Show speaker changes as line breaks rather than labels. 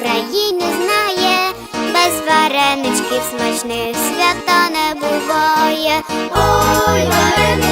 України знає, без вареничків смачних свята не буває. Ой, вареники